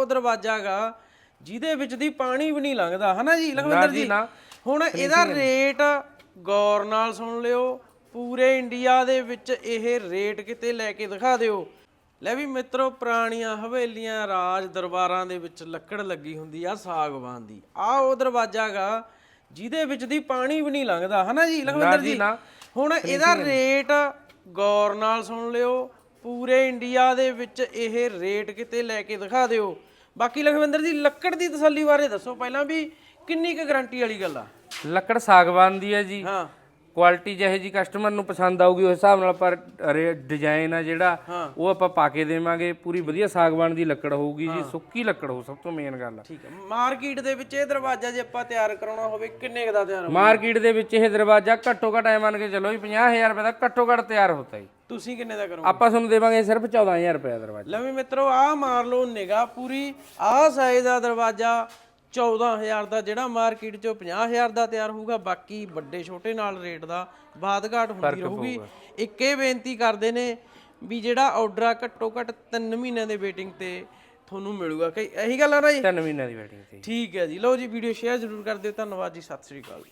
ਉਹ ਦਰਵਾਜ਼ਾ ਗਾ ਜਿਹਦੇ ਵਿੱਚ ਦੀ ਪਾਣੀ ਵੀ ਨਹੀਂ ਲੰਘਦਾ ਹਨਾ ਜੀ ਲਖਵਿੰਦਰ ਜੀ। ਹੁਣ ਇਹਦਾ ਰੇਟ ਗੌਰ ਨਾਲ ਸੁਣ ਲਿਓ ਪੂਰੇ ਇੰਡੀਆ ਦੇ ਵਿੱਚ ਇਹ ਰੇਟ ਕਿਤੇ ਲੈ ਕੇ ਦਿਖਾ ਦਿਓ। ਲੈ ਵੀ ਮਿੱਤਰੋ ਪੁਰਾਣੀਆਂ ਹਵੇਲੀਆਂ ਰਾਜ ਦਰਬਾਰਾਂ ਦੇ ਵਿੱਚ ਲੱਕੜ ਲੱਗੀ ਹੁੰਦੀ ਆ ਸਾਗਵਾਨ ਦੀ। ਆ ਉਹ ਦਰਵਾਜ਼ਾ ਗਾ ਜਿਹਦੇ ਵਿੱਚ ਦੀ ਪਾਣੀ ਵੀ ਨਹੀਂ ਲੰਘਦਾ ਹਨਾ ਜੀ ਲਖਵਿੰਦਰ ਜੀ। ਹੁਣ ਇਹਦਾ ਰੇਟ ਗੌਰ ਨਾਲ ਸੁਣ ਲਿਓ ਪੂਰੇ ਇੰਡੀਆ ਦੇ ਵਿੱਚ ਇਹ ਰੇਟ ਕਿਤੇ ਲੈ ਕੇ ਦਿਖਾ ਦਿਓ। ਬਾਕੀ ਲਖਵਿੰਦਰ ਜੀ ਲੱਕੜ ਦੀ ਤਸੱਲੀ ਬਾਰੇ ਦੱਸੋ ਪਹਿਲਾਂ ਵੀ ਕਿੰਨੀ ਕੁ ਗਾਰੰਟੀ ਵਾਲੀ ਗੱਲ ਆ? ਲੱਕੜ ਸਾਗਵਾਨ ਦੀ ਹੈ ਜੀ। ਹਾਂ। ਕੁਆਲਿਟੀ ਜਿਹੇ ਜੀ ਕਸਟਮਰ ਨੂੰ ਪਸੰਦ ਆਊਗੀ ਉਸ ਹਿਸਾਬ ਨਾਲ ਪਰ ਡਿਜ਼ਾਈਨ ਆ ਜਿਹੜਾ ਉਹ ਆਪਾਂ ਪਾ ਕੇ ਦੇਵਾਂਗੇ। ਪੂਰੀ ਵਧੀਆ ਸਾਗਵਾਨ ਦੀ ਲੱਕੜ ਹੋਊਗੀ ਜੀ ਸੁੱਕੀ ਲੱਕੜ ਹੋ ਸਭ ਤੋਂ ਮੇਨ ਗੱਲ ਆ। ਠੀਕ ਹੈ ਮਾਰਕੀਟ ਦੇ ਵਿੱਚ ਇਹ ਦਰਵਾਜ਼ਾ ਜੇ ਆਪਾਂ ਤਿਆਰ ਕਰਾਉਣਾ ਹੋਵੇ ਕਿੰਨੇ ਕੁ ਦਾ ਤਿਆਰ ਹੋ ਮਾਰਕੀਟ ਦੇ ਵਿੱਚ ਇਹ ਦਰਵਾਜ਼ਾ ਘੱਟੋ ਘੱਟ ਐ ਮੰਨ ਕੇ ਚੱਲੋ ਜੀ 50000 ਰੁਪਏ ਦਾ ਘੱਟੋ ਘੱਟ ਤਿਆਰ ਹੁੰਦਾ ਜੀ। ਤੁਸੀਂ ਕਿੰਨੇ ਦਾ ਕਰੋ ਆਪਾਂ ਤੁਹਾਨੂੰ ਦੇਵਾਂਗੇ ਸਿਰਫ 14000 ਰੁਪਏ ਦਾ ਦਰਵਾਜ਼ਾ। ਲਵੀ ਮਿੱਤਰੋ ਆਹ ਮਾਰ ਲਓ ਨਿਗਾ ਪੂਰੀ ਆਹ ਸਾਈਜ਼ ਦਾ ਦਰਵਾਜ਼ਾ 14000 ਦਾ ਜਿਹੜਾ ਮਾਰਕੀਟ ਚੋਂ 50000 ਦਾ ਤਿਆਰ ਹੋਊਗਾ ਬਾਕੀ ਵੱਡੇ ਛੋਟੇ ਨਾਲ ਰੇਟ ਦਾ ਬਾਦ ਘਾਟ ਹੁੰਦੀ ਰਹੂਗੀ। ਇੱਕ ਇਹ ਬੇਨਤੀ ਕਰਦੇ ਨੇ ਵੀ ਜਿਹੜਾ ਆਰਡਰ ਆ ਘੱਟੋ ਘੱਟ 3 ਮਹੀਨਿਆਂ ਦੇ ਵੇਟਿੰਗ ਤੇ ਤੁਹਾਨੂੰ ਮਿਲੂਗਾ। ਕਿ ਇਹੀ ਗੱਲ ਆ ਨਾ ਜੀ? ਤਿੰਨ ਮਹੀਨਿਆਂ ਦੀ ਵੈਟਿੰਗ ਤੇ। ਠੀਕ ਹੈ ਜੀ। ਲਓ ਜੀ ਵੀਡੀਓ ਸ਼ੇਅਰ ਜ਼ਰੂਰ ਕਰ ਦਿਓ। ਧੰਨਵਾਦ ਜੀ। ਸਤਿ ਸ੍ਰੀ ਅਕਾਲ ਜੀ।